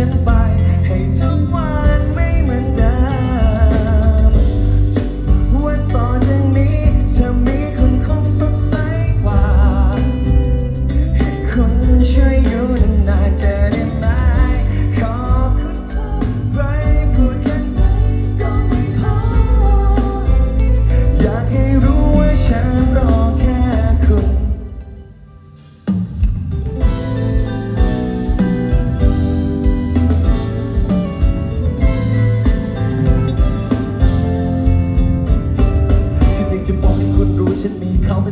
simple.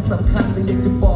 subconscious, subconscious, subconscious, subconscious,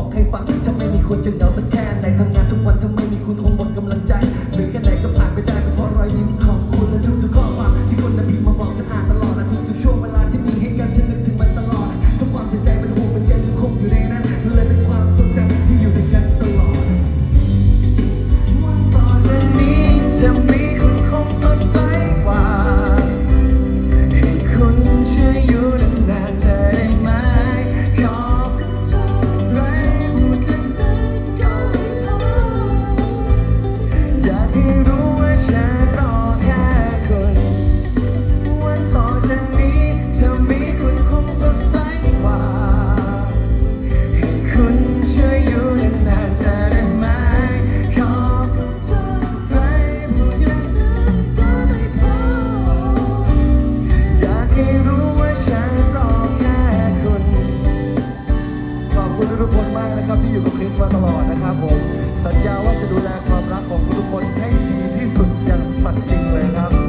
คุณทุกคนมากนะครับที่อยู่กับคริสมาตลอดนะครับผม สัญญาว่าจะดูแลความรักของทุกคนให้ดีที่สุดอย่างสัตย์จริงเลยครับ